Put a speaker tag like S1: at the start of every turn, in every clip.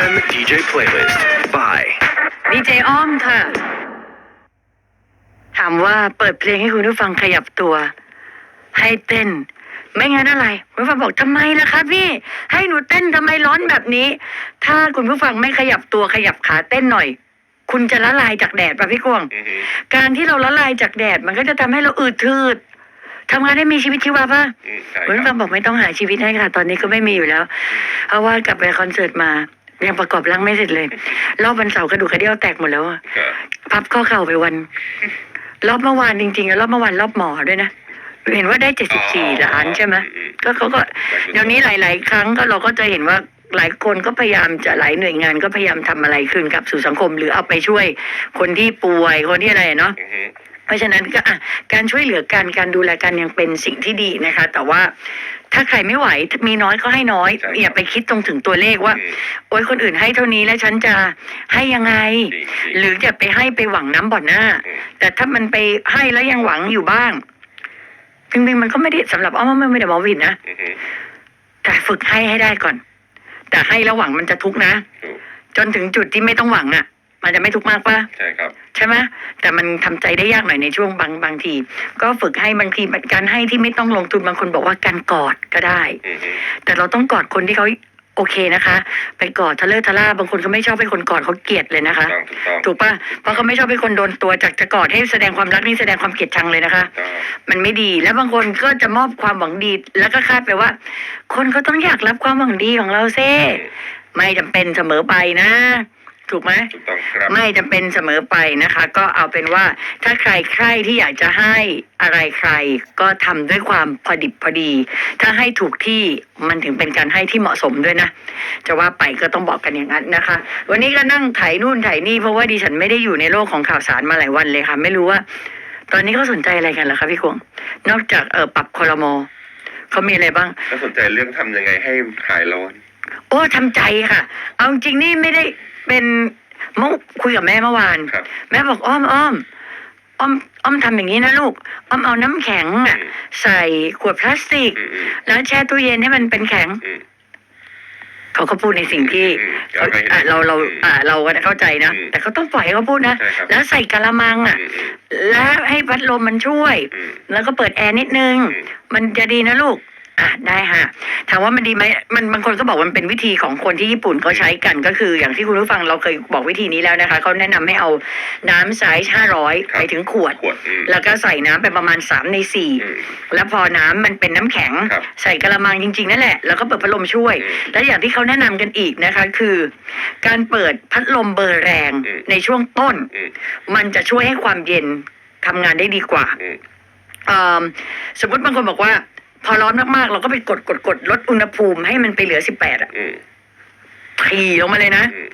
S1: FM DJ Playlist by
S2: ดีเจอ้อมค่ะ ถามว่าเปิดเพลงให้คุณผู้ฟังขยับตัว ให้เต้น ไม่งั้นอะไร คุณผู้ฟังบอกทำไมล่ะคะพี่ ให้หนูเต้นทำไมร้อนแบบนี้ ถ้าคุณผู้ฟังไม่ขยับตัวขยับขาเต้นหน่อย คุณจะละลายจากแดดป่ะพี่กวาง
S3: อือฮึ
S2: การที่เราละลายจากแดดมันก็จะทำให้เราอืดทืดทำงานได้มีชีวิตชีวาป่ะ
S3: อืมใช่
S2: คุณผู้
S3: ค
S2: ฟั
S3: รั
S2: ง
S3: บ
S2: บอกไม่ต้องหาชีวิตให้ค่ะ ตอนนี้ก็ไม่มีอยู่แล้ว เพราะว่ากลับไปคอนเสิร์ตมา ยังประกอบร่างไม่เสร็จเลย รอบวันเสาร์กระดูกกระเดี่ยวแตกหมดแล้วอะ
S3: ครับ
S2: พับข้อเข่าไปวัน รอบเมื่อวานจริงๆอะรอบเมื่อวานรอบหมอด้วยนะเห็นว่าได้เจ็ดสิบสี่ล้านใช่ไหม
S3: อืม
S2: ก็เขาก็ เดี๋ยวนี้หลาย ๆ ครั้งก็เราก็จะเห็นว่าหลายคนก็พยายามจะหลายหน่วยงานก็พยายามทำอะไรคืนกลับสู่สังคม หรือเอาไปช่วยคนที่ป่วยคนที่อะไรเนาะ
S3: อือฮึ
S2: เพราะฉะนั้นก็อะการช่วยเหลือกันการดูแลกันยังเป็นสิ่งที่ดีนะคะ แต่ว่า ถ้าใครไม่ไหวมีน้อยก็ให้น้อยอย่าไปคิดตรงถึงตัวเลขว่า
S3: อืม
S2: โอ๊ยคนอื่นให้เท่านี้แล้วฉันจะให้ยังไง
S3: ดีดี
S2: หรือจะไปให้ไปหวังน้ำบ่อนหน้า
S3: อืม
S2: แต่ถ้ามันไปให้แล้วยังหวังอยู่บ้างจริงๆมันก็ไม่ได้สำหรับอ้อมว่าไม่ได้หมอวินนะ
S3: อือฮึ
S2: แต่ฝึกให้ให้ได้ก่อน แต่ให้แล้วหวังมันจะทุกข์นะ
S3: ถูก
S2: จนถึงจุดที่ไม่ต้องหวังอะ มันจะไม่ทุกข์มากปะ
S3: ใช่ครับ
S2: ใช่ไหมแต่มันทำใจได้ยากหน่อยในช่วงบางบางที ก็ฝึกให้บางทีมันการให้ที่ไม่ต้องลงทุนบางคนบอกว่าการกอดก็ได้
S3: อือฮึ
S2: แต่เราต้องกอดคนที่เขาโอเคนะคะ ไปกอดทะเลอะทะล่าบางคนเขาไม่ชอบให้คนกอดเขาเกลียดเลยนะคะ
S3: ถูกต้องถูกต้อง
S2: ถูกปะเพราะเขาไม่ชอบให้คนโดนตัวจากจะกอดให้แสดงความรักนี่แสดงความเกลียดชังเลยนะคะ
S3: ก็
S2: มันไม่ดีแล้วบางคนก็จะมอบความหวังดี แล้วก็คาดไปว่า คนเขาต้องอยากรับความหวังดีของเราเซ่ไม่จำเป็นเสมอไปนะ ถูกไหม
S3: ถูกต้องครับ
S2: ไม่จำเป็นเสมอไปนะคะ ก็เอาเป็นว่าถ้าใครใครที่อยากจะให้อะไรใคร ก็ทำด้วยความพอดิบพอดี ถ้าให้ถูกที่มันถึงเป็นการให้ที่เหมาะสมด้วยนะ จะว่าไปก็ต้องบอกกันอย่างนั้นนะคะ วันนี้ก็นั่งไถนู่นไถนี่เพราะว่าดิฉันไม่ได้อยู่ในโลกของข่าวสารมาหลายวันเลยค่ะ ไม่รู้ว่า ตอนนี้เขาสนใจอะไรกันเหรอคะพี่กวงนอกจากเออปรับคอรมอเขามีอะไรบ้าง
S3: ก็สนใจเรื่องทำยังไงให้หายร้อน
S2: โอ้ทำใจค่ะ เอาจริงๆนี่ไม่ได้ เป็นเมื่อคุยกับแม่เมื่อวาน
S3: ครับ
S2: แม่บอกอ้อมอ้อมอ้อมอ้อมทำอย่างนี้นะลูกอ้อมเอาน้ำแข็งอะ
S3: อืม
S2: ใส่ขวดพลาสติก
S3: อืมอืม
S2: แล้วแช่ตู้เย็นให้มันเป็นแข็ง
S3: อืม
S2: เขาก็พูดในสิ่งที่
S3: อืม
S2: เขา
S3: ก็ให้
S2: อะเราเรา
S3: อืม
S2: อ่าเราก็เข้าใจนะ
S3: อืม
S2: แต่เขาต้องปล่อยให้เขาพูดนะ
S3: ใช่ครับ
S2: แล้วใส่กะละมังอะ
S3: อืมอืม
S2: แล้วให้พัดลมมันช่วย
S3: อืม
S2: แล้วก็เปิดแอร์นิดนึง
S3: อืม
S2: มันจะดีนะลูก อะได้ฮะถามว่ามันดีไหมมันบางคนก็บอกว่ามันเป็นวิธีของคนที่ญี่ปุ่นเขาใช้กันก็คือ อย่างที่คุณผู้ฟังเราเคยบอกวิธีนี้แล้วนะคะเขาแนะนำให้เอาน้ำไซส์ห้าร้อย
S3: ครับ
S2: ไปถึงขวด
S3: ขวดอืม
S2: แล้วก็ใส่น้ำไปประมาณสามในสี่
S3: อืม
S2: แล้วพอน้ำมันเป็นน้ำแข็ง
S3: ครับ
S2: ใส่กระมังจริง ๆ นั่นแหละ แล้วก็เปิดพัดลมช่วย
S3: อืม
S2: แล้วอย่างที่เขาแนะนำกันอีกนะคะ คือ การเปิดพัดลมเบอร์แรง
S3: อืม
S2: ในช่วงต้น
S3: อืม
S2: มันจะช่วยให้ความเย็นทำงานได้ดีกว่า
S3: อืม
S2: เอิ่มสมมติบางคนบอกว่า พอร้อนมากๆ เราก็ไปกดกดกดลดอุณหภูมิให้มันไปเหลือสิบแปดอะ
S3: อืม
S2: ทีลงมาเลยนะ
S3: อืม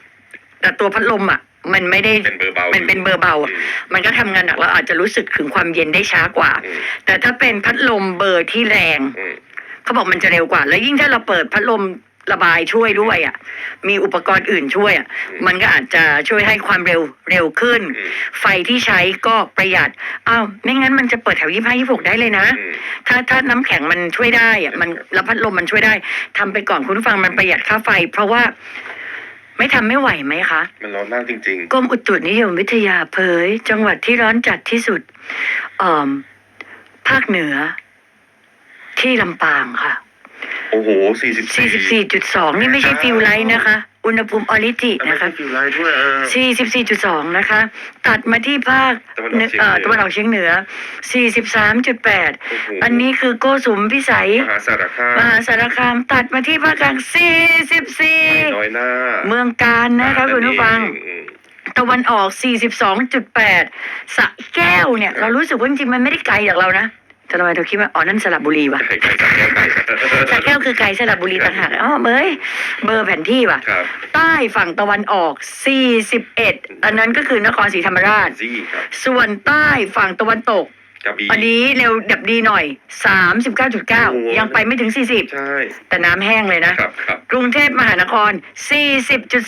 S2: แต่ตัวพัดลมอะ มันไม่ได้
S3: เป็นเบอร์เบา
S2: มันเป็นเบอร์เบาอะ
S3: อืม
S2: มันก็ทำงานหนักเราอาจจะรู้สึกถึงความเย็นได้ช้ากว่า
S3: อืม
S2: แต่ถ้าเป็นพัดลมเบอร์ที่แรง
S3: อืม
S2: เขาบอกมันจะเร็วกว่า แล้วยิ่งถ้าเราเปิดพัดลม ระบายช่วยด้วยอะ มีอุปกรณ์อื่นช่วยอะ มันก็อาจจะช่วยให้ความเร็วเร็วขึ้น
S3: อืม
S2: ไฟที่ใช้ก็ประหยัดอ้าวไม่งั้นมันจะเปิดแถวยี่ห้ายี่หกได้เลยนะ
S3: อืม
S2: ถ้าถ้าน้ำแข็งมันช่วยได้อะมันแล้วพัดลมมันช่วยได้ทำไปก่อนคุณผู้ฟังมันประหยัดค่าไฟ เพราะว่าไม่ทำไม่ไหวไหมคะ
S3: มันร้อนมากจริง
S2: กรมอุตุนิยมวิทยาเผย จังหวัดที่ร้อนจัดที่สุดเอ่อภาคเหนือ ที่ลำปางค่ะ
S3: ๆ โอ้โหสี่สิบ
S2: 44.2 นี่ไม่ใช่ฟิลไลท์นะคะ อุณหภูมิออริจิ
S3: นะ
S2: นะคะ
S3: ฟิวไลท์ด้วยเออ
S2: 44.2 นะคะ ตัดมาที่ภาค
S3: ตะวันออกเฉียงเหนือ
S2: เอ่อตะวันออกเฉียงเหนือ43.8
S3: โอ้โห
S2: อันนี้คือโกสุมพิสัย
S3: มหาสารคาม
S2: มหาสารคาม ตัดมาที่ภาคกลาง44
S3: น้อยหน้า
S2: เมืองการนะคะคุณผู้ฟัง
S3: อืม
S2: ตะวันออก 42.8สระแก้วเนี่ย เรารู้สึกว่าจริงๆมันไม่ได้ไกลจากเรานะแต่ ทำไมเราคิดว่าอ๋อนั่นสระบุรีวะ
S3: ไก่ไก่ไก่ไก่
S2: สระแก้วคือไกลสระบุรีต่างหากอ๋อเบยเบอร์แผนที่ว่ะ
S3: ครับ
S2: ใต้ฝั่งตะวันออก 41 อันนั้นก็คือนครศรีธรรมราช
S3: ซี่ครับ
S2: ส่วนใต้ฝั่งตะวันตก
S3: กระบี่
S2: อันนี้เร็วดับดีหน่อย
S3: โอ้โห
S2: 39.9 ยังไปไม่ถึง
S3: ใช่
S2: 40แต่น้ำแห้งเลยนะ
S3: ครับครับ
S2: กรุงเทพมหานคร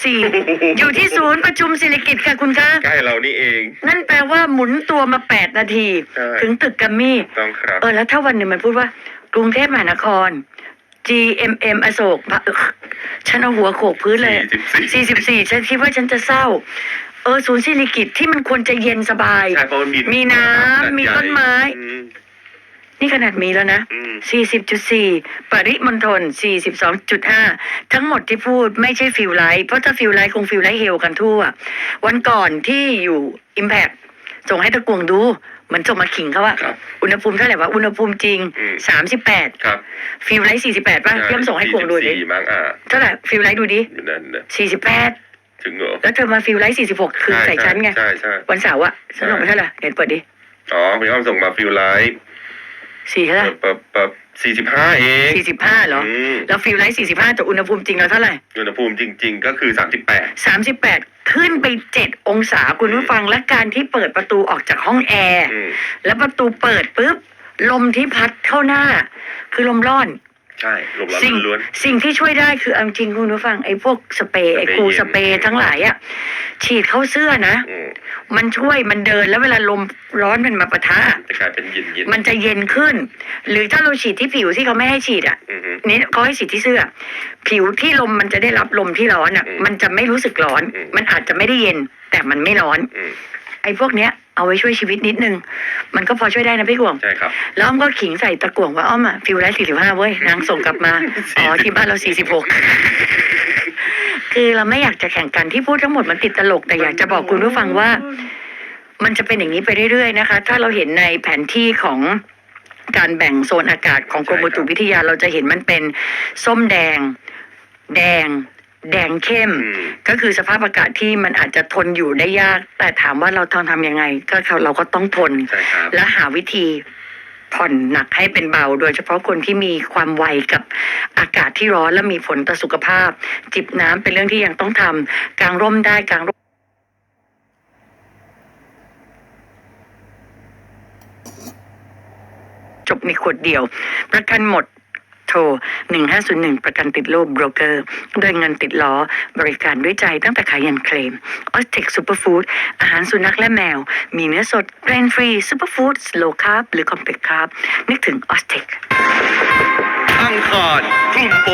S2: 40.4 อยู่ที่ศูนย์ประชุมศิริกิติ์ค่ะคุณคะ
S3: ใกล้เรานี่เอง
S2: นั่นแปลว่าหมุนตัวมา 8 นาที
S3: ใช่
S2: ถึงตึกกัมมี่
S3: ต้องครับ
S2: เออ แล้วถ้าวันหนึ่งมันพูดว่า กรุงเทพมหานคร GMM อโศกพะเอิกฉันเอาหัวโขกพื้นเลย
S3: สี่สิบสี่
S2: 44 ฉันคิดว่าฉันจะเศร้า เออศูนย์ศิริกิจที่มันควรจะเย็นสบาย
S3: ใช่เพราะมันมี
S2: มีน้ำมีต้นไม้
S3: อืม
S2: นี่ขนาดมีแล้วนะ
S3: อืม
S2: 40.4 ปริมณฑล42.5 ทั้งหมดที่พูดไม่ใช่ฟิลไลท์เพราะถ้าฟิลไลท์คงฟิลไลท์เฮลกันทั่ว วันก่อนที่อยู่ Impact ส่งให้ตะกวงดูเหมือนส่งมาขิงเขาว่า
S3: ครับ
S2: อุณหภูมิเท่าไหร่วะอุณหภูมิจริง
S3: อืม
S2: 38
S3: ครับ
S2: ฟิลไลท์48ป่ะเพิ่มส่งให้กวงดูดิ
S3: สี่มั้งอ่า
S2: เท่าไหร่ฟิลไลท์ดูดิ
S3: อยู่นั่นนะ
S2: 48
S3: ถึงเหรอ
S2: แล้วเธอมาฟิลไลท์46คือใส่ชั้นไง
S3: ใช่ใช่
S2: วันเสาร์อะฉันส่งไปเท่าไหร่เดี๋ยวเปิดดิ
S3: อ๋อพี่อ้อมส่งมาฟิลไลท์
S2: สี่เท่าไหร่
S3: ปบปบสี่สิบห้าเอง
S2: 45เหรอ
S3: ม
S2: แล้วฟิลไลท์45แต่อุณหภูมิจริงเราเท่าไหร่
S3: อุณหภูมิจริง ๆ ก็คือสามสิบแปด
S2: สามสิบแปดขึ้นไปเจ็ดองศาคุณผู้ฟังและการที่เปิดประตูออกจากห้องแอร์
S3: อืม
S2: แล้วประตูเปิดปุ๊บลมที่พัดเข้าหน้า คือลมร้อน
S3: ใช่ลมร้อน
S2: สิ่ง
S3: ล้วน
S2: สิ่งที่ช่วยได้คือเอาจริงคุณผู้ฟังไอ้พวกสเปรย์ไอ้คูลสเปรย์ทั้งหลายอะฉีดเข้าเสื้อนะ
S3: ๆอืม
S2: มันช่วยมันเดินแล้วเวลาลมร้อนมันมาปะทะ
S3: จะกลายเป็นเย็นเย็น
S2: มันจะเย็นขึ้น หรือถ้าเราฉีดที่ผิวที่เขาไม่ให้ฉีดอะ
S3: อือฮึ
S2: นี่เขาให้ฉีดที่เสื้อ ผิวที่ลมมันจะได้รับลมที่ร้อนอะ
S3: อืม
S2: มันจะไม่รู้สึกร้อน
S3: อืม
S2: มันอาจจะไม่ได้เย็น แต่มันไม่ร้อน
S3: อืม
S2: ไอ้พวกเนี้ยเอาไว้ช่วยชีวิตนิดนึง มันก็พอช่วยได้นะพี่กวง
S3: ใช่ครับ
S2: แล้วอ้อมก็ขิงใส่ตะกวงว่าอ้อมอะฟิลไลท์สี่สิบห้าเว้ยนางส่งกลับมา อ๋อที่บ้านเราสี่สิบหกคือเราไม่อยากจะแข่งกันที่พูดทั้งหมดมันติดตลกแต่อยากจะบอกคุณผู้ฟังว่า มันจะเป็นอย่างนี้ไปเรื่อยๆนะคะ ถ้าเราเห็นในแผนที่ของการแบ่งโซนอากาศของกรมอุตุวิทยาเราจะเห็นมันเป็นส้มแดง แดง แดงเข้ม
S3: อืม
S2: ก็คือสภาพอากาศที่มันอาจจะทนอยู่ได้ยาก แต่ถามว่าเราทำทำยังไง ก็เราก็ต้องทน
S3: ใช่ครับ
S2: และหาวิธีผ่อนหนักให้เป็นเบา โดยเฉพาะคนที่มีความไวกับอากาศที่ร้อนและมีผลต่อสุขภาพ จิบน้ำเป็นเรื่องที่ยังต้องทำกางร่มได้กางร่ม จบในขวดเดียว ประกันหมด โทร 1501 ประกันติดโลบโบรกเกอร์โดยเงินติดล้อบริการด้วยใจตั้งแต่ขายยันเคลมออสเทคซูเปอร์ฟู้ดอาหารสุนัขและแมว มีเนื้อสดเกรนฟรีซูเปอร์ฟู้ดโลคาร์บหรือคอมเพล็กคาร์บนึกถึงออสเทค
S3: อังคารคลุมโป